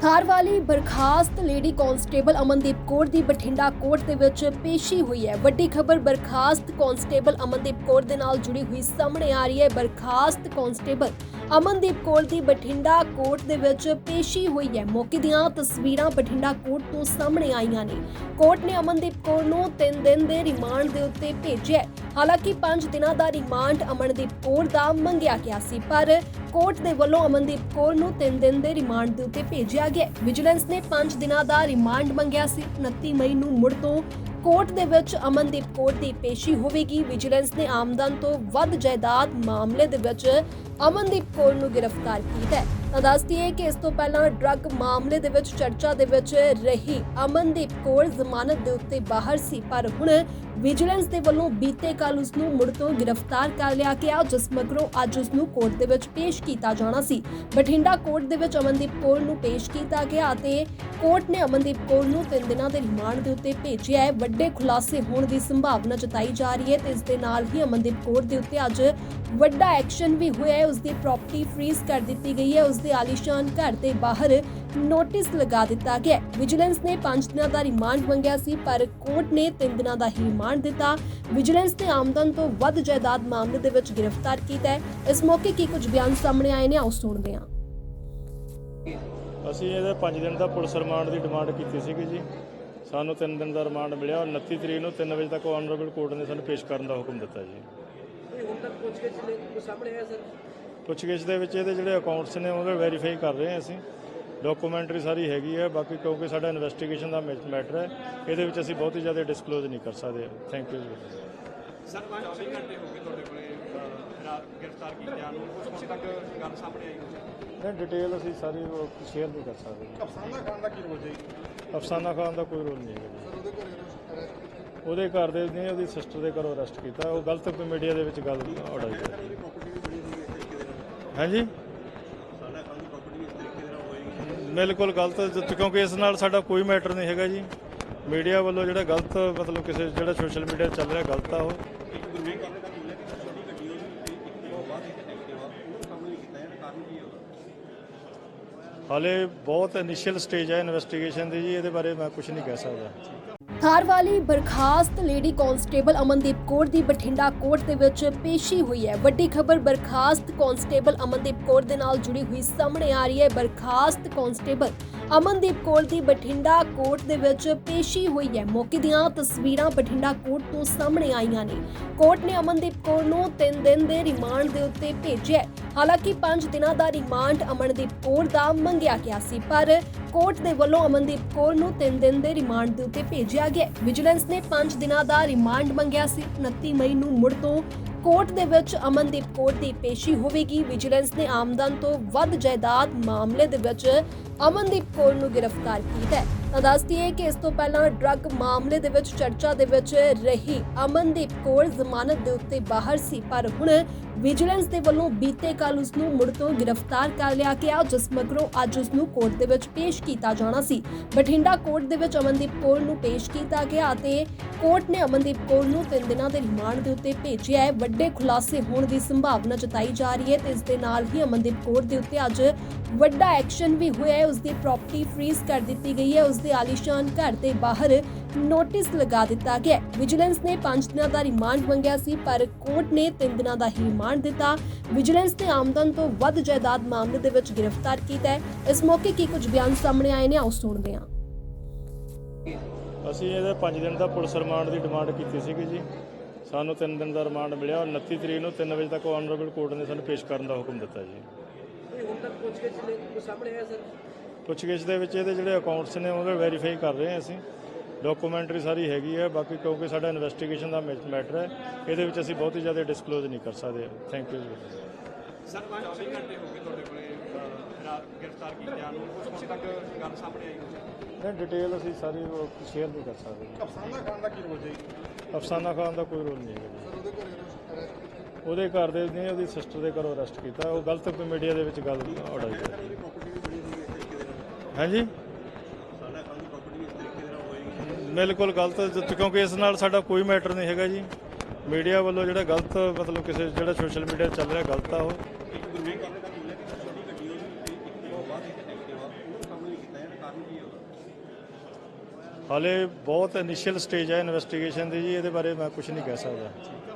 ਥਾਰ ਵਾਲੀ ਬਰਖਾਸਤ lady constable Amandeep Kaur ਦੀ ਬਠਿੰਡਾ ਕੋਰਟ ਦੇ ਵਿੱਚ ਪੇਸ਼ੀ ਹੋਈ ਹੈ। ਵੱਡੀ ਖਬਰ, ਬਰਖਾਸਤ ਕਾਂਸਟੇਬਲ ਅਮਨਦੀਪ ਕੌਰ ਦੇ ਨਾਲ ਜੁੜੀ ਹੋਈ ਸਾਹਮਣੇ ਆ ਰਹੀ ਹੈ। ਬਰਖਾਸਤ ਕਾਂਸਟੇਬਲ ਅਮਨਦੀਪ ਕੌਰ ਦੀ ਬਠਿੰਡਾ ਕੋਰਟ ਦੇ ਵਿੱਚ ਪੇਸ਼ੀ ਹੋਈ ਹੈ। ਮੌਕੇ ਦੀਆਂ ਤਸਵੀਰਾਂ ਬਠਿੰਡਾ ਕੋਰਟ ਤੋਂ ਸਾਹਮਣੇ ਆਈਆਂ ਨੇ। ਕੋਰਟ ਨੇ ਅਮਨਦੀਪ ਕੌਰ ਨੂੰ 3 ਦਿਨ ਦੇ ਰਿਮਾਂਡ ਦੇ ਉੱਤੇ ਭੇਜਿਆ ਹਾਲਾਂਕਿ 5 ਦਿਨਾਂ ਦਾ ਰਿਮਾਂਡ ਅਮਨਦੀਪ ਕੌਰ ਦਾ ਮੰਗਿਆ ਗਿਆ ਸੀ, ਪਰ ਕੋਰਟ ਦੇ ਵੱਲੋਂ ਅਮਨਦੀਪ ਕੌਰ ਨੂੰ 3 ਦਿਨ ਦੇ ਰਿਮਾਂਡ ਦੇ ਉੱਤੇ ਭੇਜਿਆ ਗਿਆ। ਵਿਜੀਲੈਂਸ ਨੇ 5 ਦਿਨਾਂ ਦਾ ਰਿਮਾਂਡ ਮੰਗਿਆ ਸੀ। 29 ਮਈ ਨੂੰ ਮੁੜ ਤੋਂ ਕੋਰਟ ਦੇ ਵਿੱਚ ਅਮਨਦੀਪ ਕੌਰ ਦੀ ਪੇਸ਼ੀ ਹੋਵੇਗੀ। ਵਿਜੀਲੈਂਸ ਨੇ ਆਮਦਨ ਤੋਂ ਵੱਧ ਜਾਇਦਾਦ ਮਾਮਲੇ ਦੇ ਵਿੱਚ ਅਮਨਦੀਪ ਕੌਰ ਨੂੰ ਗ੍ਰਿਫਤਾਰ ਕੀਤਾ ਹੈ। ਤਾਂ ਦੱਸਦੀ ਹੈ ਕਿ ਇਸ ਤੋਂ ਪਹਿਲਾਂ ਡਰੱਗ ਮਾਮਲੇ ਦੇ ਵਿੱਚ ਚਰਚਾ ਦੇ ਵਿੱਚ ਰਹੀ ਅਮਨਦੀਪ ਕੌਰ ਜ਼ਮਾਨਤ ਦੇ ਉੱਤੇ ਬਾਹਰ ਸੀ, ਪਰ ਹੁਣ ਵਿਜੀਲੈਂਸ ਦੇ ਵੱਲੋਂ ਬੀਤੇ ਕੱਲ ਉਸ ਨੂੰ ਮੁੜ ਤੋਂ ਗ੍ਰਿਫਤਾਰ ਕਰ ਲਿਆ ਗਿਆ, ਜਿਸ ਮਗਰੋਂ ਅੱਜ ਉਸ ਨੂੰ ਕੋਰਟ ਦੇ ਵਿੱਚ ਪੇਸ਼ ਕੀਤਾ ਜਾਣਾ ਸੀ। ਬਠਿੰਡਾ ਕੋਰਟ ਦੇ ਵਿੱਚ ਅਮਨਦੀਪ ਕੌਰ ਨੂੰ ਪੇਸ਼ ਕੀਤਾ ਗਿਆ ਅਤੇ ਕੋਰਟ ਨੇ ਅਮਨਦੀਪ ਕੌਰ ਨੂੰ 3 ਦਿਨਾਂ ਦੇ ਰਿਮਾਂਡ ਦੇ ਉੱਤੇ ਭੇਜਿਆ ਹੈ। ਵੱਡੇ ਖੁਲਾਸੇ ਹੋਣ ਦੀ ਸੰਭਾਵਨਾ ਜਤਾਈ ਜਾ ਰਹੀ ਹੈ ਤੇ ਇਸ ਦੇ ਨਾਲ ਹੀ ਅਮਨਦੀਪ ਕੌਰ ਦੇ ਉੱਤੇ ਅੱਜ ਵੱਡਾ ਐਕਸ਼ਨ ਵੀ ਹੋਇਆ ਹੈ। ਉਸ ਦੀ ਪ੍ਰਾਪਰਟੀ ਫ੍ਰੀਜ਼ ਕਰ ਦਿੱਤੀ ਗਈ ਹੈ। ਉਸ ਦੇ ਆਲੀਸ਼ਾਨ ਘਰ ਦੇ ਬਾਹਰ ਨੋਟਿਸ ਲਗਾ ਦਿੱਤਾ ਗਿਆ। ਵਿਜੀਲੈਂਸ ਨੇ 5 ਦਿਨਾਂ ਦਾ ਰਿਮਾਂਡ ਮੰਗਿਆ ਸੀ ਪਰ ਕੋਰਟ ਨੇ 3 ਦਿਨਾਂ ਦਾ ਹੀ ਰਿਮਾਂਡ ਦਿੱਤਾ। ਵਿਜੀਲੈਂਸ ਨੇ ਆਮਦਨ ਤੋਂ ਵੱਧ ਜਾਇਦਾਦ ਮਾਮਲੇ ਦੇ ਵਿੱਚ ਗ੍ਰਿਫਤਾਰ ਕੀਤਾ ਹੈ। ਇਸ ਮੌਕੇ ਕੀ ਕੁਝ ਬਿਆਨ ਸਾਹਮਣੇ ਆਏ ਨੇ ਆਓ ਸੁਣਦੇ ਹਾਂ। ਅਸੀਂ ਇਹਦੇ 5 ਦਿਨ ਦਾ ਪੁਲਿਸ ਰਿਮਾਂਡ ਦੀ ਡਿਮਾਂਡ ਕੀਤੀ ਸੀਗੀ ਜੀ। ਸਾਨੂੰ 3 ਦਿਨ ਦਾ ਰਿਮਾਂਡ ਮਿਲਿਆ ਔਰ 29 ਤਰੀਕ ਨੂੰ 3 ਵਜੇ ਤੱਕ ਆਨਰੇਬਲ ਕੋਰਟ ਨੇ ਸਾਨੂੰ ਪੇਸ਼ ਕਰਨ ਦਾ ਹੁਕਮ ਦਿੱਤਾ ਜੀ। ਇਹ ਹੁਣ ਤੱਕ ਪੁੱਛ ਕੇ ਚਲੇ ਕੋਈ ਸਾਹਮਣੇ ਆਇਆ ਸਰ? ਪੁੱਛਗਿੱਛ ਦੇ ਵਿੱਚ ਇਹਦੇ ਜਿਹੜੇ ਅਕਾਊਂਟਸ ਨੇ ਉਹਦੇ ਵੈਰੀਫਾਈ ਕਰ ਰਹੇ ਹਾਂ ਅਸੀਂ। ਡਾਕੂਮੈਂਟਰੀ ਸਾਰੀ ਹੈਗੀ ਹੈ ਬਾਕੀ ਕਿਉਂਕਿ ਸਾਡਾ ਇਨਵੈਸਟੀਗੇਸ਼ਨ ਦਾ ਮੈਟਰ ਹੈ ਇਹਦੇ ਵਿੱਚ ਅਸੀਂ ਬਹੁਤ ਹੀ ਜ਼ਿਆਦਾ ਡਿਸਕਲੋਜ਼ ਨਹੀਂ ਕਰ ਸਕਦੇ। ਥੈਂਕ ਯੂ ਜੀ। ਸਰ 24 ਘੰਟੇ ਹੋ ਗਏ ਤੁਹਾਡੇ ਕੋਲੇ ਗ੍ਰਿਫਤਾਰ ਕੀਤਿਆਂ ਨੂੰ ਕੁਝ ਹੁਣ ਤੱਕ ਗੱਲ ਸਾਹਮਣੇ ਆਈ ਨਹੀਂ ਡਿਟੇਲ ਅਸੀਂ ਸਾਰੀ ਸ਼ੇਅਰ ਨਹੀਂ ਕਰ ਸਕਦੇ। ਅਫਸਾਨਾ ਖਾਨ ਦਾ ਕੀ ਰੋਲ ਹੈ ਅਫਸਾਨਾ ਖਾਨ ਦਾ ਕੋਈ ਰੋਲ ਨਹੀਂ ਹੈਗਾ ਜੀ। ਸਰ ਉਹਦੇ ਘਰੇ ਅਰੈਸਟ ਉਹਦੇ ਘਰ ਦੇ ਨੇ ਉਹਦੀ ਸਿਸਟਰ ਦੇ ਘਰੋਂ ਅਰੈਸਟ ਕੀਤਾ। ਉਹ ਗਲਤ ਮੀਡੀਆ ਦੇ ਵਿੱਚ ਗੱਲ ਉਡਾਈ ਹੈ ਪ੍ਰਾਪਰਟੀ ਵੀ ਬਣੀ ਸੀ ਇਸ ਤਰੀਕੇ ਦੇ ਨਾਲ ਹਾਂਜੀ? ਬਿਲਕੁਲ ਗਲਤ ਕਿਉਂਕਿ ਇਸ ਨਾਲ ਸਾਡਾ ਕੋਈ ਮੈਟਰ ਨਹੀਂ ਹੈਗਾ ਜੀ। ਮੀਡੀਆ ਵੱਲੋਂ ਜਿਹੜਾ ਗਲਤ ਮਤਲਬ ਕਿਸੇ ਜਿਹੜਾ ਸੋਸ਼ਲ ਮੀਡੀਆ ਚੱਲ ਰਿਹਾ ਗਲਤ ਆ ਉਹ ਇੱਕ ਗੁਰਮੀਤ ਕਰਨ ਦਾ ਮਿਲਿਆ ਕਿ ਛੋਟੀ ਗੱਡੀ ਉਹਦੀ ਇੱਕ ਤੋਂ ਬਾਅਦ ਇੱਕ ਨੈਗੇਟਿਵ ਆ ਉਹਨੂੰ ਕੰਮ ਨਹੀਂ ਕੀਤਾ ਇਹਦਾ ਕਾਰਨ ਕੀ ਹੈ ਉਹਦਾ ਹਾਲੇ ਬਹੁਤ ਇਨੀਸ਼ੀਅਲ ਸਟੇਜ ਹੈ ਇਨਵੈਸਟੀਗੇਸ਼ਨ ਦੀ ਜੀ, ਇਹਦੇ ਬਾਰੇ ਮੈਂ ਕੁਝ ਨਹੀਂ ਕਹਿ ਸਕਦਾ। ਥਾਰ ਵਾਲੀ ਬਰਖਾਸਤ ਲੇਡੀ ਕਾਂਸਟੇਬਲ ਅਮਨਦੀਪ ਕੌਰ ਦੀ ਬਠਿੰਡਾ ਕੋਰਟ ਦੇ ਵਿੱਚ ਪੇਸ਼ੀ ਹੋਈ ਹੈ। ਵੱਡੀ ਖਬਰ, ਬਰਖਾਸਤ ਕਾਂਸਟੇਬਲ ਅਮਨਦੀਪ ਕੌਰ ਦੇ ਨਾਲ ਜੁੜੀ ਹੋਈ ਸਾਹਮਣੇ ਆ ਰਹੀ ਹੈ। ਬਰਖਾਸਤ ਕਾਂਸਟੇਬਲ ਅਮਨਦੀਪ ਕੌਰ ਦੀ ਬਠਿੰਡਾ ਕੋਰਟ ਦੇ ਵਿੱਚ ਪੇਸ਼ੀ ਹੋਈ ਹੈ। ਮੌਕੇ ਦੀਆਂ ਤਸਵੀਰਾਂ ਬਠਿੰਡਾ ਕੋਰਟ ਤੋਂ ਸਾਹਮਣੇ ਆਈਆਂ ਨੇ। ਕੋਰਟ ਨੇ ਅਮਨਦੀਪ ਕੌਰ ਨੂੰ 3 ਦਿਨ ਦੇ ਰਿਮਾਂਡ ਦੇ ਉੱਤੇ ਭੇਜਿਆ ਹਾਲਾਂਕਿ 5 ਦਿਨਾਂ ਦਾ ਰਿਮਾਂਡ ਅਮਨਦੀਪ ਕੌਰ ਦਾ ਮੰਗਿਆ ਗਿਆ ਸੀ, ਪਰ ਕੋਰਟ ਦੇ ਵੱਲੋਂ ਅਮਨਦੀਪ ਕੌਰ ਨੂੰ 3 ਦਿਨ ਦੇ ਰਿਮਾਂਡ ਦੇ ਉੱਤੇ ਭੇਜਿਆ ਗਿਆ। ਵਿਜੀਲੈਂਸ ਨੇ 5 ਦਿਨਾਂ ਦਾ ਰਿਮਾਂਡ ਮੰਗਿਆ ਸੀ। 29 ਮਈ ਨੂੰ ਮੁੜ ਤੋਂ ਕੋਰਟ ਦੇ ਵਿੱਚ ਅਮਨਦੀਪ ਕੌਰ ਦੀ ਪੇਸ਼ੀ ਹੋਵੇਗੀ। ਵਿਜੀਲੈਂਸ ਨੇ ਆਮਦਨ ਤੋਂ ਵੱਧ ਜਾਇਦਾਦ ਮਾਮਲੇ ਦੇ ਵਿੱਚ ਅਮਨਦੀਪ ਕੌਰ ਨੂੰ ਗ੍ਰਿਫਤਾਰ ਕੀਤਾ ਹੈ। ਤਾਂ ਦੱਸਦੀ ਹੈ ਕਿ ਇਸ ਤੋਂ ਪਹਿਲਾਂ ਡਰੱਗ ਮਾਮਲੇ ਦੇ ਵਿੱਚ ਚਰਚਾ ਦੇ ਵਿੱਚ ਰਹੀ ਅਮਨਦੀਪ ਕੌਰ ਜ਼ਮਾਨਤ ਦੇ ਉੱਤੇ ਬਾਹਰ ਸੀ, ਪਰ ਹੁਣ ਵਿਜੀਲੈਂਸ ਦੇ ਵੱਲੋਂ ਬੀਤੇ ਕੱਲ ਉਸ ਨੂੰ ਮੁੜ ਤੋਂ ਗ੍ਰਿਫਤਾਰ ਕਰ ਲਿਆ ਗਿਆ, ਜਿਸ ਮਗਰੋਂ ਅੱਜ ਉਸ ਨੂੰ ਕੋਰਟ ਦੇ ਵਿੱਚ ਪੇਸ਼ ਕੀਤਾ ਜਾਣਾ ਸੀ। ਬਠਿੰਡਾ ਕੋਰਟ ਦੇ ਵਿੱਚ ਅਮਨਦੀਪ ਕੌਰ ਨੂੰ ਪੇਸ਼ ਕੀਤਾ ਗਿਆ ਅਤੇ ਕੋਰਟ ਨੇ ਅਮਨਦੀਪ ਕੌਰ ਨੂੰ 3 ਦਿਨਾਂ ਦੇ ਰਿਮਾਂਡ ਦੇ ਉੱਤੇ ਭੇਜਿਆ ਹੈ। ਵੱਡੇ ਖੁਲਾਸੇ ਹੋਣ ਦੀ ਸੰਭਾਵਨਾ ਜਤਾਈ ਜਾ ਰਹੀ ਹੈ ਤੇ ਇਸ ਦੇ ਨਾਲ ਹੀ ਅਮਨਦੀਪ ਕੌਰ ਦੇ ਉੱਤੇ ਅੱਜ ਵੱਡਾ ਐਕਸ਼ਨ ਵੀ ਹੋਇਆ ਹੈ। ਉਸ ਦੀ ਪ੍ਰਾਪਰਟੀ ਫ੍ਰੀਜ਼ ਕਰ ਦਿੱਤੀ ਗਈ ਹੈ। ਉਸ ਦੇ ਆਲੀਸ਼ਾਨ ਘਰ ਦੇ ਬਾਹਰ ਨੋਟਿਸ ਲਗਾ ਦਿੱਤਾ ਗਿਆ। ਵਿਜੀਲੈਂਸ ਨੇ 5 ਦਿਨਾਂ ਦਾ ਰਿਮਾਂਡ ਮੰਗਿਆ ਸੀ ਪਰ ਕੋਰਟ ਨੇ 3 ਦਿਨਾਂ ਦਾ ਹੀ ਰਿਮਾਂਡ ਦਿੱਤਾ। ਵਿਜੀਲੈਂਸ ਨੇ ਆਮਦਨ ਤੋਂ ਵੱਧ ਜਾਇਦਾਦ ਮਾਮਲੇ ਦੇ ਵਿੱਚ ਗ੍ਰਿਫਤਾਰ ਕੀਤਾ ਹੈ। ਇਸ ਮੌਕੇ ਕੀ ਕੁਝ ਬਿਆਨ ਸਾਹਮਣੇ ਆਏ ਨੇ ਆਓ ਸੁਣਦੇ ਹਾਂ। ਅਸੀਂ ਇਹਦੇ 5 ਦਿਨ ਦਾ ਪੁਲਿਸ ਰਿਮਾਂਡ ਦੀ ਡਿਮਾਂਡ ਕੀਤੀ ਸੀਗੀ ਜੀ। ਸਾਨੂੰ 3 ਦਿਨ ਦਾ ਰਿਮਾਂਡ ਮਿਲਿਆ ਔਰ 29 ਤਰੀਕ ਨੂੰ 3 ਵਜੇ ਤੱਕ ਆਨਰੇਬਲ ਕੋਰਟ ਨੇ ਸਾਨੂੰ ਪੇਸ਼ ਕਰਨ ਦਾ ਹੁਕਮ ਦਿੱਤਾ ਜੀ। ਇਹ ਹੁਣ ਤੱਕ ਪੁੱਛ ਕੇ ਚਲੇ ਕੋਈ ਸਾਹਮਣੇ ਆਇਆ ਸਰ? ਪੁੱਛਗਿੱਛ ਦੇ ਵਿੱਚ ਇਹਦੇ ਜਿਹੜੇ ਅਕਾਊਂਟਸ ਨੇ ਉਹਦੇ ਵੈਰੀਫਾਈ ਕਰ ਰਹੇ ਹਾਂ ਅਸੀਂ। ਡਾਕੂਮੈਂਟਰੀ ਸਾਰੀ ਹੈਗੀ ਹੈ ਬਾਕੀ ਕਿਉਂਕਿ ਸਾਡਾ ਇਨਵੈਸਟੀਗੇਸ਼ਨ ਦਾ ਮੈਟਰ ਹੈ ਇਹਦੇ ਵਿੱਚ ਅਸੀਂ ਬਹੁਤ ਹੀ ਜ਼ਿਆਦਾ ਡਿਸਕਲੋਜ਼ ਨਹੀਂ ਕਰ ਸਕਦੇ। ਥੈਂਕ ਯੂ ਸਰ 24 ਘੰਟੇ ਹੋ ਗਏ ਤੁਹਾਡੇ ਕੋਲੇ ਗ੍ਰਿਫਤਾਰ ਕੀਤਿਆਂ ਨੂੰ ਕੁਝ ਹੁਣ ਤੱਕ ਗੱਲ ਸਾਹਮਣੇ ਆਈ ਨਹੀਂ ਡਿਟੇਲ ਅਸੀਂ ਸਾਰੀ ਸ਼ੇਅਰ ਨਹੀਂ ਕਰ ਸਕਦੇ। ਅਫਸਾਨਾ ਖਾਨ ਦਾ ਕੀ ਰੋਲ ਹੈ ਅਫਸਾਨਾ ਖਾਨ ਦਾ ਕੋਈ ਰੋਲ ਨਹੀਂ ਹੈਗਾ ਜੀ। ਸਰ ਉਹਦੇ ਘਰੇ ਅਰੈਸਟ ਉਹਦੇ ਘਰ ਦੇ ਨੇ ਉਹਦੀ ਸਿਸਟਰ ਦੇ ਘਰੋਂ ਅਰੈਸਟ ਕੀਤਾ। ਉਹ ਗਲਤ ਮੀਡੀਆ ਦੇ ਵਿੱਚ ਗੱਲ ਉਡਾਈ ਹਾਂਜੀ? ਬਿਲਕੁਲ ਗਲਤ ਕਿਉਂਕਿ ਇਸ ਨਾਲ ਸਾਡਾ ਕੋਈ ਮੈਟਰ ਨਹੀਂ ਹੈਗਾ ਜੀ। ਮੀਡੀਆ ਵੱਲੋਂ ਜਿਹੜਾ ਗਲਤ ਮਤਲਬ ਕਿਸੇ ਜਿਹੜਾ ਸੋਸ਼ਲ ਮੀਡੀਆ ਚੱਲ ਰਿਹਾ ਗਲਤ ਆ ਉਹ। ਹਾਲੇ ਬਹੁਤ ਇਨੀਸ਼ੀਅਲ ਸਟੇਜ ਹੈ ਇਨਵੈਸਟੀਗੇਸ਼ਨ ਦੀ ਜੀ ਇਹਦੇ ਬਾਰੇ ਮੈਂ ਕੁਝ ਨਹੀਂ ਕਹਿ ਸਕਦਾ।